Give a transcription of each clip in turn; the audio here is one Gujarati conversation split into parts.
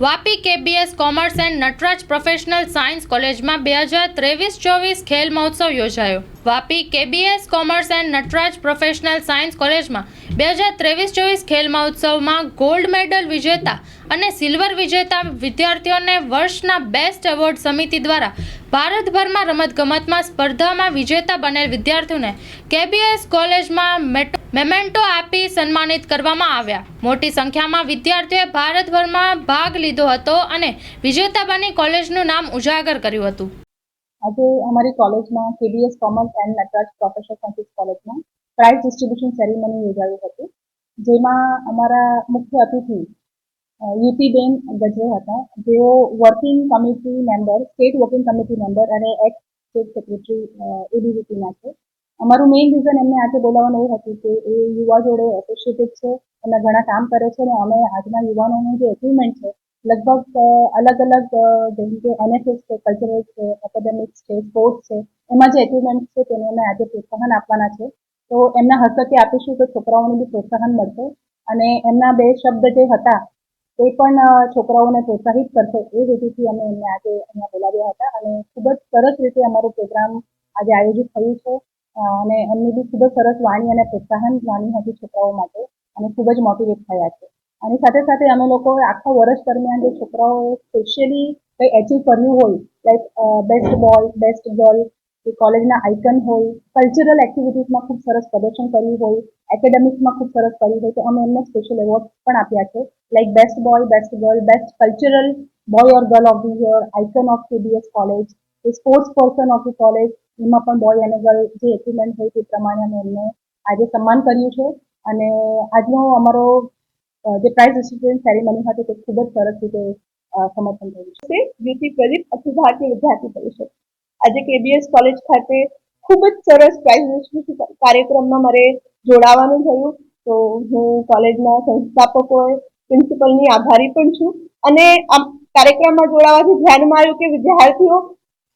Vapi KBS commerce and Nataraj professional science કોલેજમાં બે હજાર ત્રેવીસ ચોવીસ ખેલ મહોત્સવ યોજાયો. Vapi KBS commerce and Nataraj professional science કોલેજમાં બે હજાર ત્રેવીસ ચોવીસ ખેલ મહોત્સવમાં ગોલ્ડ મેડલ વિજેતા અને સિલ્વર વિજેતા વિદ્યાર્થીઓને વર્ષના બેસ્ટ એવોર્ડ સમિતિ દ્વારા ભારતભરમાં રમતગમતમાં સ્પર્ધામાં વિજેતા બનેલ વિદ્યાર્થીઓને કેબીએસ કોલેજમાં મેટો- મેમેન્ટો આપી સન્માનિત કરવામાં આવ્યા. મોટી સંખ્યામાં વિદ્યાર્થીઓએ ભારતભરમાં ભાગ લીધો હતો અને વિજેતા બની કોલેજનું નામ ઉજાગર કર્યું હતું. આજે અમારી કોલેજમાં KBS commerce and Natraj professional sciences કોલેજમાં પ્રાઇઝ ડિસ્ટ્રીબ્યુશન સેરેમની યોજાયું હતું. જેમાં અમારા મુખ્ય અતિથિ યુપીબેન ગજરે હતા. જેઓ working committee member state working committee member અને એક્સ સ્ટેટ સેક્રેટરી એબીવીપીના છે. અમારું મેઇન રીઝન એમને આજે બોલાવવાનું એ હતું કે એ યુવા જોડે એસોસિએટેડ છે, એમના ઘણા કામ કરે છે અને અમે આજના યુવાનોનું જે અચીવમેન્ટ છે, લગભગ અલગ અલગ જેમ કે એનએસએસ છે કલ્ચરલ છે એકેડેમિક્સ છે સ્પોર્ટ્સ છે, એમાં જે અચીવમેન્ટ છે તેને અમે આજે પ્રોત્સાહન આપવાના છે. તો એમના હસ્તકે આપીશું તો છોકરાઓને બી પ્રોત્સાહન મળશે અને એમના બે શબ્દ જે હતા એ પણ છોકરાઓને પ્રોત્સાહિત કરશે એ હેતુથી અમે એમને આજે અહીંયા બોલાવ્યા હતા અને ખૂબ જ સરસ રીતે અમારો પ્રોગ્રામ આજે આયોજિત થયું છે. અને એમની બી ખૂબ જ સરસ વાણી અને પ્રોત્સાહન વાણી હતી છોકરાઓ માટે અને ખૂબ જ મોટિવેટ થયા છે. અને સાથે સાથે અમે લોકોએ આખા વર્ષ દરમિયાન જે છોકરાઓએ સ્પેશિયલી કંઈ એચિવ કર્યું હોય like best boy best girl કે કોલેજના આઇકન હોય કલ્ચરલ એક્ટિવિટીઝમાં ખૂબ સરસ પ્રદર્શન કર્યું હોય એકેડેમિક્સમાં ખૂબ સરસ કર્યું હોય, તો અમે એમને સ્પેશિયલ એવોર્ડ પણ આપ્યા છે. Like best boy best girl best cultural boy or girl of the year icon of KBS college sports person of the college એમાં પણ બોય અને ગર્લ જે એચિવમેન્ટ હોય તે પ્રમાણે અમે એમને આજે સન્માન કર્યું છે. અને આજનો અમારો જે પ્રાઇઝ ડિસ્ટ્રીબ્યુશન સેરેમની હતો તે ખૂબ જ સરસ રીતે સમર્થન કર્યું છે. જ્યોતિ પ્રદીપ અખિલ ભારતીય વિદ્યાર્થી પરિષદ. આજે કેબીએસ કોલેજ ખાતે ખૂબ જ સરસ પ્રાઇઝ ડિસ્ટ્રીબ્યુશન કાર્યક્રમમાં મારે જોડાવાનું થયું. તો હું કોલેજના સંસ્થાપકોએ પ્રિન્સિપલની આભારી પણ છું. અને આ કાર્યક્રમમાં જોડાવાથી ધ્યાનમાં આવ્યું કે વિદ્યાર્થીઓ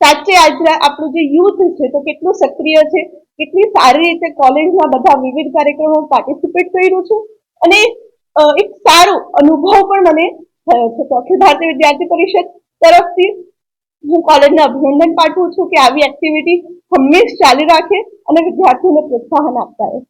સાચે આજે આપણું જે યુથ છે, તો કેટલું સક્રિય છે, કેટલી સારી રીતે કોલેજના બધા વિવિધ કાર્યક્રમો પાર્ટિસિપેટ કર્યું છે અને એક સારો અનુભવ પણ મને થયો છે. તો અખિલ ભારતીય વિદ્યાર્થી પરિષદ તરફથી હું કોલેજને અભિનંદન પાઠવું છું કે આવી એક્ટિવિટી હંમેશ ચાલી રાખે અને વિદ્યાર્થીઓને પ્રોત્સાહન આપતા રહે.